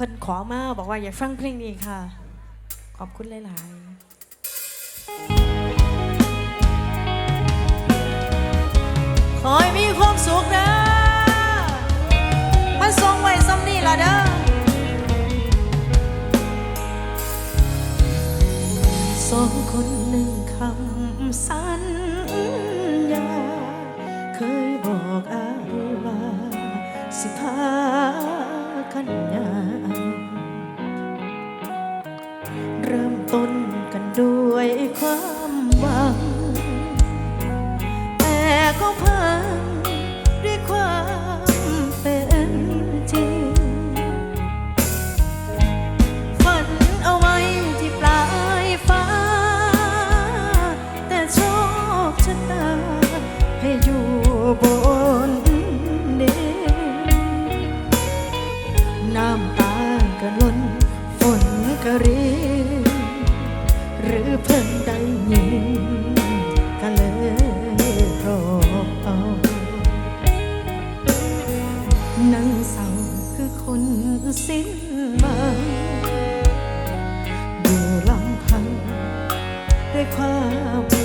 เพิ่นขอมาบอกว่าอยากฟังเพลงนี้ค่ะ ขอบคุณหลายๆขอให้มีความสุขนะมาส่งไว้ซ้ำนี่ละเด้อสองคนหนึ่งคำสัญญา เคยบอกอาว่า สิพากันยา ด้วยความหวัง แต่ก็พังด้วยความเป็นจริง ฝันเอาไว้ที่ปลายฟ้า แต่โชคชะตาให้อยู่บนดินน้ำตาก็ล้นฝนก็ริ ด้วยความ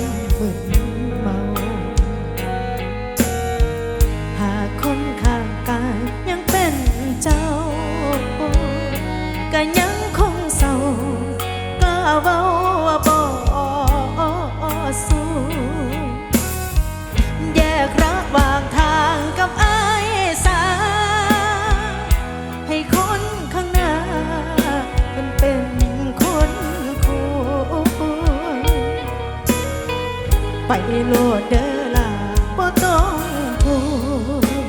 โลดเด้อล่ะบ่ต้องพูด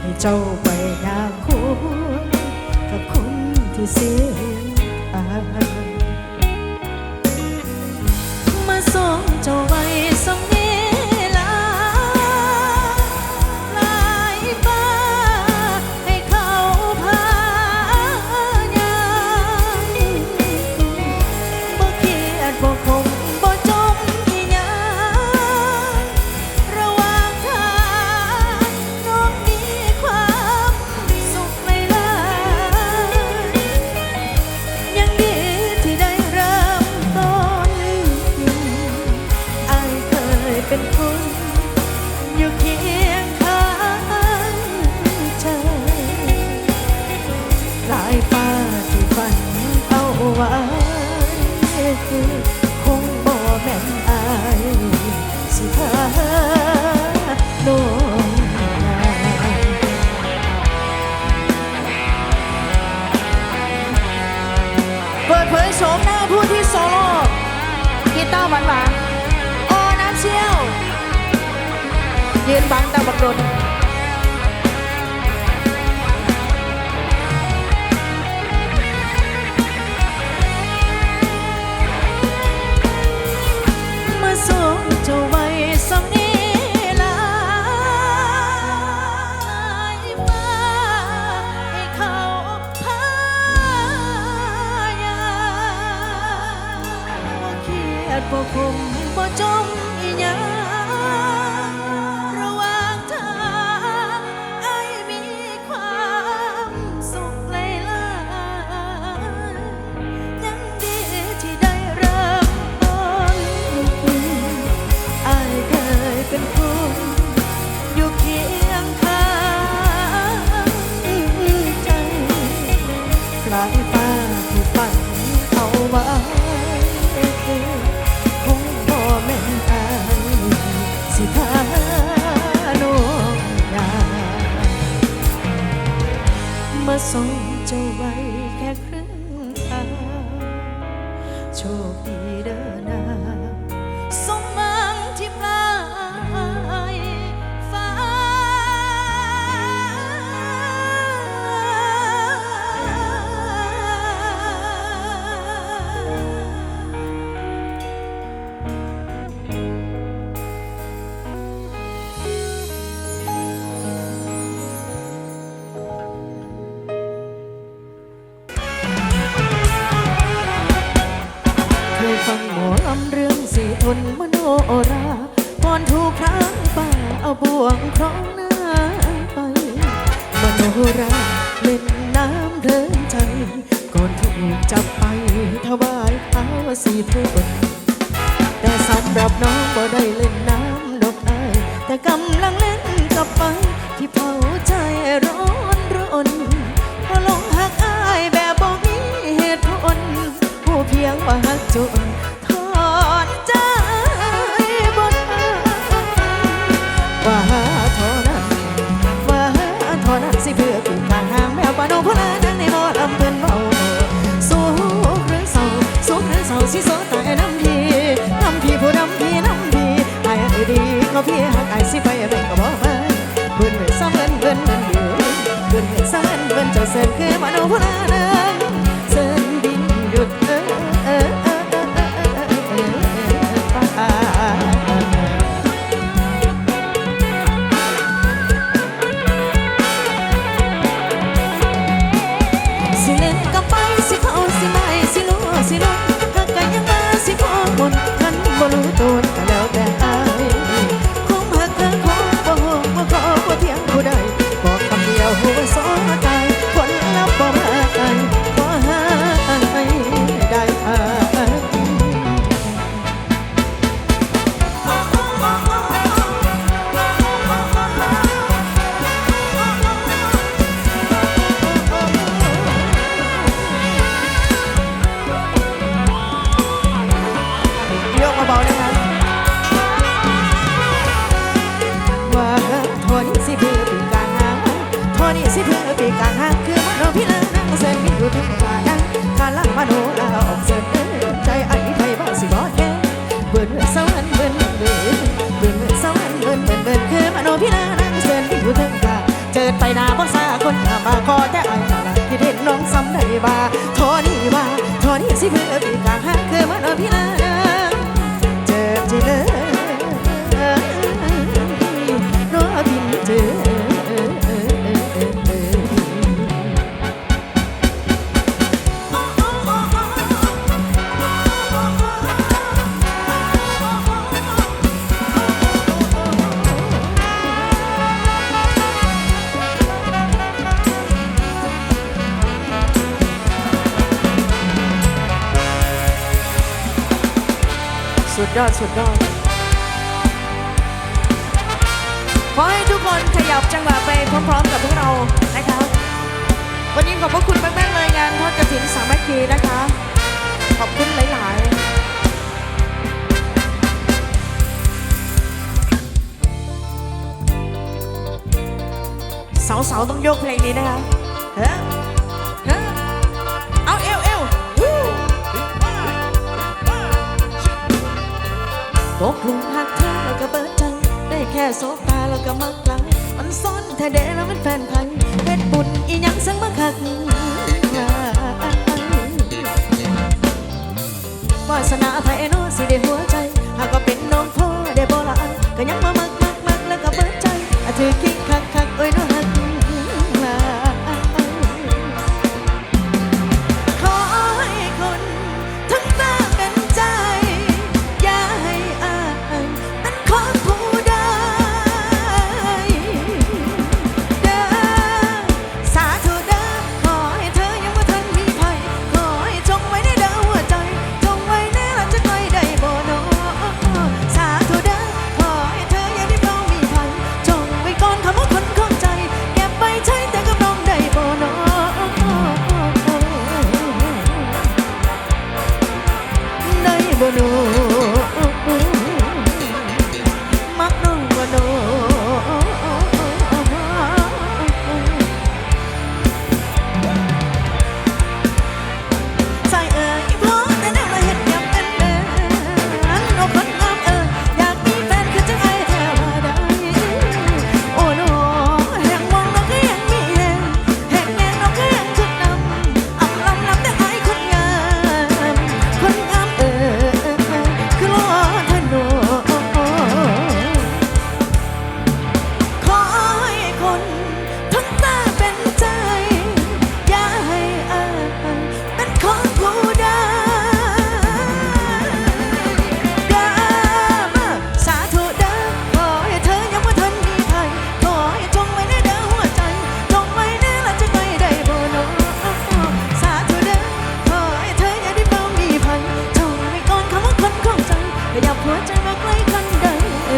ให้เจ้าไปหาคุณกับคนที่เสียอา โฉมหน้าผู้ที่โซโล่กีตาร์หวานหวานๆโอ้น้ำเชี่ยวยืนบังตาบักดน ฟ้าที่ฝันเอาไว้คงบ่แม่นอายสิพาน้องยามาส่งเจ้าไว้ นถูกจับไปถวายเท้าสีทุ่แต่สำหรับน้องบ่ได้เล่นน้ำดอกไอแต่กำลังเล่นกับไฟที่เผาใจร้อน เบิ่นเบิ่นซ้ำเบิ่นเบิ่นเจ้าเส้นคือมโนพลานัง อนี้สิเพื่อปีกลางหางคือมโนพี่นางนางเส้นมีอยู่ทุกขาดังการลังมโนลาออกเส้นเดินใจไอ้ไทยบ้าสิบ่แค่เบิ่นเบิ่นสวรรค์เบิ่นเบิ่นเบิ่นเบิ่นเบิ่นสวรรค์เบิ่นเบิ่นเบิ่นคือมโนพี่นางนางเส้นมีอยู่ทุกขาเจิดไปนาบ่ซาคนหามาขอแต่ไอ้น่าที่เห็นน้องซ้ำได้บ่า ยอด สุดยอด ขอให้ทุกคนขยับจังหวะไปพร้อมๆกับพวกเรานะคะ วันนี้ขอบพระคุณมากๆเลยงานทอดกระถินสามัคคีนะคะ ขอบคุณหลายๆสาวๆต้องโยกเพลงนี้นะคะ กหลุมหักเธอแล้วก็เบิดใจได้แค่โซตาแล้วก็มักหลัง มันซ่อนแท้เด้แล้วมันแฟนไผ่เพชรบุญอีหยังสังมาคักวาสนาไทยโนสิได้หัวใจ หากก็เป็นน้องพ่อ জীবনও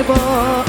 过。